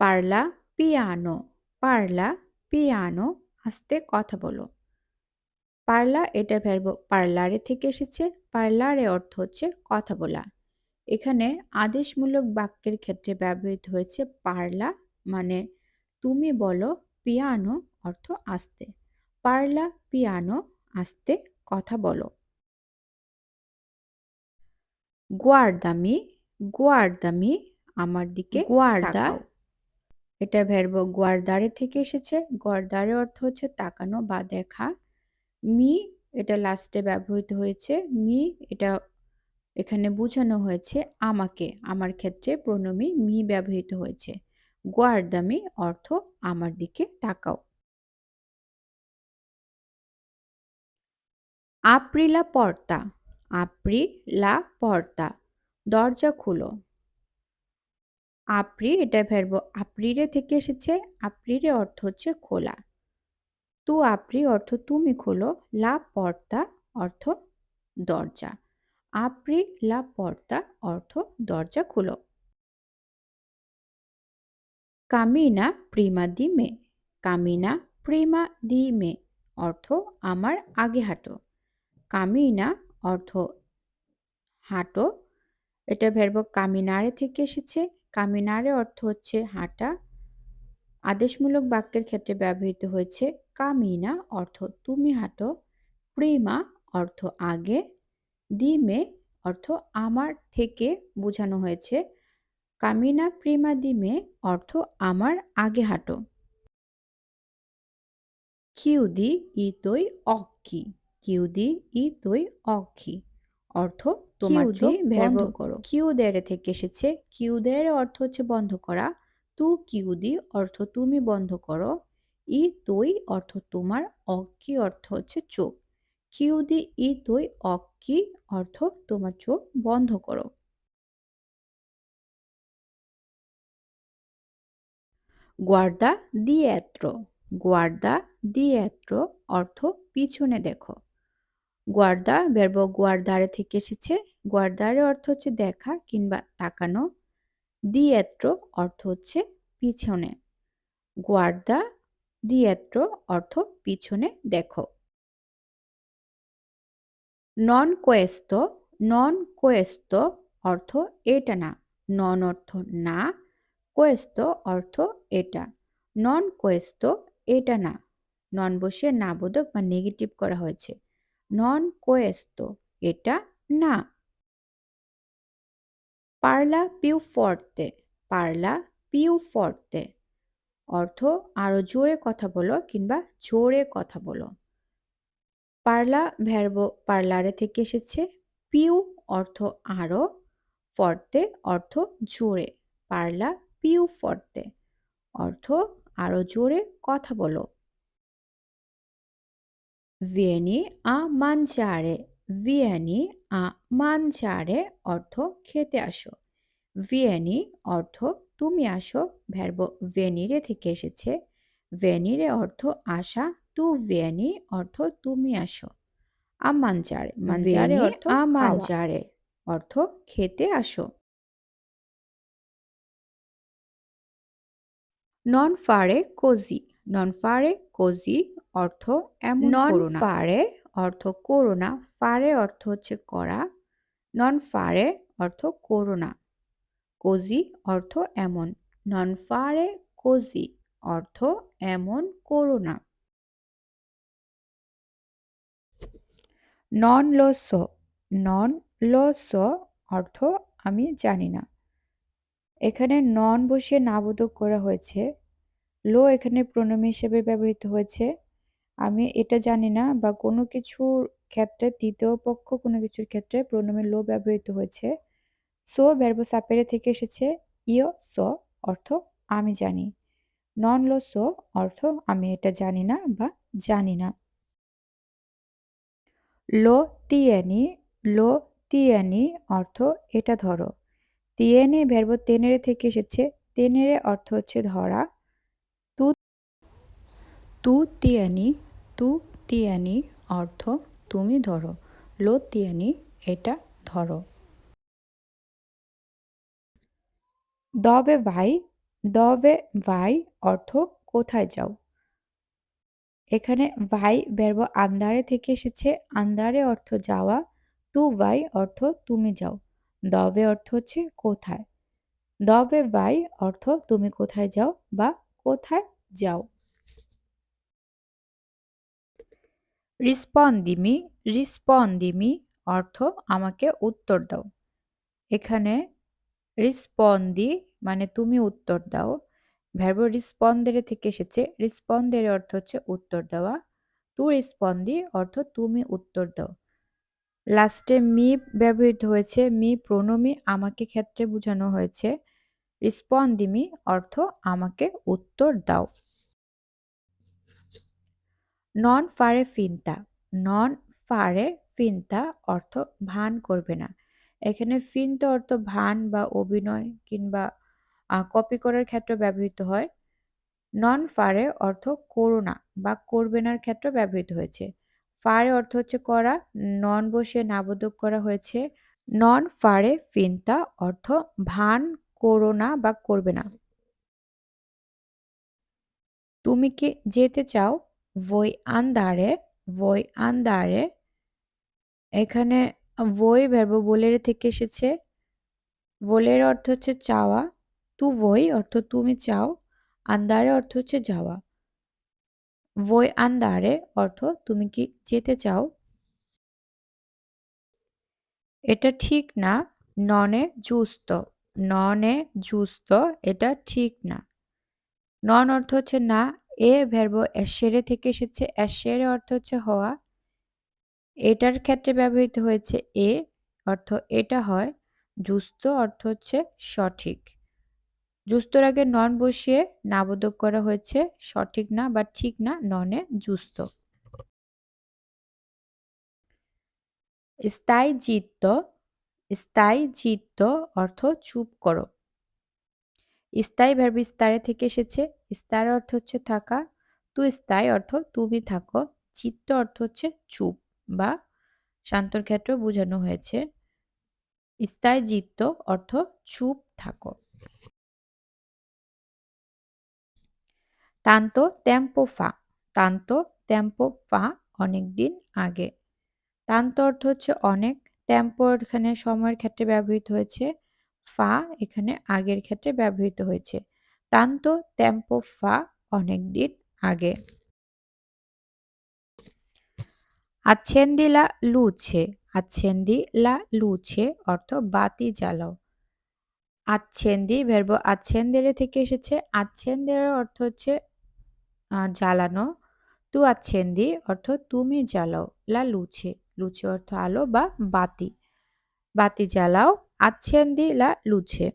পারলা পিয়ানো পারলা পিয়ানো আস্তে কথা বলো। পারলা এটা ভ্যারব পার্লারে থেকে এসেছে পার্লারে অর্থ হচ্ছে কথা বলা। এখানে আদেশমূলক বাক্যের ক্ষেত্রে ব্যবহৃত হয়েছে পারলা মানে তুমি বলো পিয়ানো অর্থ আস্তে। পারলা পিয়ানো আস্তে কথা বলো। গুয়ার্দামি গুয়ার্দামি আমার দিকে গুয়ার্দা এটা ভ্যারব গুয়ার্দারে থেকে এসেছে। গুয়ার্দারে অর্থ হচ্ছে তাকানো বা দেখা। মি এটা লাস্টে ব্যবহৃত হয়েছে। মি এটা এখানে বোঝানো হয়েছে আমাকে, আমার ক্ষেত্রে প্রণমী মি ব্যবহৃত হয়েছে। গোয়ারদামি অর্থ আমার দিকে তাকাও। আপ্রিলা পর্তা আপ্রিলা পর্তা দরজা খুলো। আপ্রি এটা ভেরব আপ্রিরে থেকে এসেছে, আপ্রিরে অর্থ হচ্ছে খোলা। তু আপ্রি অর্থ তুমি খোলো, লা পর্তা অর্থ দরজা। আপ্রি, লা পর্তা অর্থ দরজা খোলো। কামিনা প্রিমা দি মে, কামিনা প্রিমা দি মে অর্থ আমার আগে হাঁটো। কামিনা অর্থ হাঁটো, এটা ভেরব কামিনারে থেকে এসেছে কামিনারে অর্থ হচ্ছে হাঁটা। আদেশমূলক বাক্যের ক্ষেত্রে ব্যবহৃত হয়েছে, কামিনা অর্থ তুমি হাঁটো প্রিমা অর্থ আগে দিমে অর্থ আমার থেকে বোঝানো হয়েছে, কামিনা প্রিমা দিমে অর্থ আমার আগে হাঁটো কিউদি ইতই অক্কি কিউদি ইতই অক্ষি অর্থ তোমার চোখ বন্ধ করো। কিউদেরে থেকে এসেছে। কিউদের অর্থ হচ্ছে বন্ধ করা। তু কিউদি অর্থ তুমি বন্ধ করো। ই তৈ অর্থ তোমার অক্কি অর্থ হচ্ছে চোখ। কিউদি ই তৈ অক্কি অর্থ তোমার চোখ বন্ধ করো। গুয়ার্দা দিয়েত্র। গুয়ার্দা দিয়েত্র অর্থ পিছনে দেখো। গুয়ার্দা বেরব গুয়ার্দারে থেকে এসেছে। গুয়ার্দারে অর্থ হচ্ছে দেখা কিংবা তাকানো। দিয়েত্র অর্থ হচ্ছে পিছনে। গুয়ার্দা, দিয়েত্র অর্থ পিছনে, দেখো। নন কোয়েস্তো নন কোয়েস্তো অর্থ এটা না। নন অর্থ না, কোয়েস্তো অর্থ এটা। নন কোয়েস্তো এটা না। নন বসিয়ে না বোধক বা নেগেটিভ করা হয়েছে। নন কোয়েস্তো এটা না। পার্লা পিউ ফর্তে পার্লা পিউ ফর্তে অর্থ আরও জোরে কথা বলো কিংবা জোরে কথা বলো। পার্লা ভ্যারব পার্লারে থেকে এসেছে। পিউ অর্থ আরও ফর্তে অর্থ জোরে। পার্লা পিউ ফর্তে অর্থ আরও জোরে কথা বলো। ভিয়েনি আ মানচারে ভিয়েনি আ মানচারে অর্থ খেতে আসো ভিয়েনি অর্থ তুমি আসো ভ্যারব ভেনিরে থেকে এসেছে ভেনিরে অর্থ আসা তু ভিয়েনি অর্থ তুমি আসো আমানচারে মানচারে অর্থ আমানচারে অর্থ খেতে আসো নন ফারে কোজি নন ফারে কোজি অর্থ এমন নন ফারে অর্থ করোনা ফারে অর্থ হচ্ছে করা। নন ফারে অর্থ করোনা কোজি অর্থ এমন। নন ফারে কোজি অর্থ এমন করোনা নন লস নন লস অর্থ আমি জানি না। এখানে নন বসিয়ে নাবোধক করা হয়েছে। লো এখানে প্রণমী হিসেবে ব্যবহৃত হয়েছে। আমি এটা জানি না বা কোনো কিছুর ক্ষেত্রে তৃতীয় পক্ষ কোনো কিছুর ক্ষেত্রে প্রণমী লো ব্যবহৃত হয়েছে। সো ব্যর্ব সাপেরে থেকে এসেছে ইয়, স, অর্থ আমি জানি। নন লো সো অর্থ আমি এটা জানি না বা জানি না। লো তিয়ানি লো তিয়ানি অর্থ এটা ধরো। তিয়েনে ভ্যারব তেনেরে থেকে এসেছে তেনেরে অর্থ হচ্ছে ধরা। তু তু তিয়ানি তু তিয়ানি অর্থ তুমি ধরো, লো তিয়ানি এটা ধরো। দবে ভাই দবে ভাই অর্থ কোথায় যাও? এখানে ভাই ব্যর্ব আন্দারে থেকে এসেছে আন্দারে অর্থ যাওয়া, তু ভাই অর্থ তুমি যাও। দবে অর্থ হচ্ছে কোথায়। দবে ভাই অর্থ তুমি কোথায় যাও বা কোথায় যাও। রিসপন্দিমি রিসপন্দিমি অর্থ আমাকে উত্তর দাও। এখানে রিসপন্দি মানে তুমি উত্তর দাও। ভ্যারবো রিসপন্দেরে থেকে এসেছে। রিসপন্দের অর্থ হচ্ছে উত্তর দেওয়া। তু রিসপন্দি অর্থ তুমি উত্তর দাও। লাস্টে মি ব্যবহৃত হয়েছে। মি প্রণমি আমাকে ক্ষেত্রে বোঝানো হয়েছে। রিসপন্দিমি অর্থ আমাকে উত্তর দাও। নন ফারে ফিনতা নন ফারে ফিনতা অর্থ ভান করবে না। এখানে ফিনতা অর্থ ভান বা অভিনয় কিংবা কপি করার ক্ষেত্রে ব্যবহৃত হয়। নন ফারে অর্থ করোনা বা করবে নার ক্ষেত্রে ব্যবহৃত হয়েছে। ফারে অর্থ হচ্ছে করা নন বসে নাবোধক করা হয়েছে। নন ফারে ফিনতা অর্থ ভান করোনা বা করবে না। তুমি কি যেতে চাও? ভই আন্দারে ভই আন্দারে এখানে ভই ভ্যারব বোলের থেকে এসেছে বোলের অর্থ হচ্ছে চাওয়া তু ভই অর্থ তুমি চাও আন্দারে অর্থ হচ্ছে যাওয়া ভই আন্দারে অর্থ তুমি কি যেতে চাও, এটা ঠিক না ননে জুস্ত ননে জুস্ত এটা ঠিক না নন অর্থ হচ্ছে না এ ভ্যারব এসেরে থেকে এসেছে। এসেরে অর্থ হচ্ছে হওয়া। এটার ক্ষেত্রে ব্যবহৃত হয়েছে এ অর্থ এটা হয়। জুস্ত অর্থ হচ্ছে সঠিক। জুস্তর আগে নন বসিয়ে নাবোধক করা হয়েছে। সঠিক না বা ঠিক না ননে জুস্ত স্থায়ী চিত্ত স্থায়ী চিত্ত অর্থ চুপ করো। স্থায়ী ভার্ব স্তারে থেকে এসেছে। স্তার অর্থ হচ্ছে থাকা। তু স্থায়ী অর্থ তুমি থাকো। চিত্ত অর্থ হচ্ছে চুপ বা শান্তর ক্ষেত্র বোঝানো হয়েছে। স্থায়ী চিত্ত অর্থ চুপ থাকো। তান্ত টেম্পো ফা তান্ত টেম্পো ফা অনেক দিন আগে। তান্ত অর্থ হচ্ছে অনেক। টেম্পো এখানে সময়ের ক্ষেত্রে ব্যবহৃত হয়েছে। ফা এখানে আগের ক্ষেত্রে ব্যবহৃত হয়েছে। তান্ত টেম্পো ফা অনেক দিন আগে। আচ্ছেন্দি লা লুছে আচ্ছেন্দি লা লুছে অর্থ বাতি জ্বালাও। আচ্ছেন্দি ভেরব আচ্ছেন্দেরে থেকে এসেছে। আচ্ছেন্দের অর্থ হচ্ছে জ্বালানো। তু আচ্ছেন্দি অর্থ তুমি জ্বালাও। লা লুছে লুচে অর্থ আলো বা বাতি। বাতি জ্বালাও আচ্ছেন্দি লা লুছে।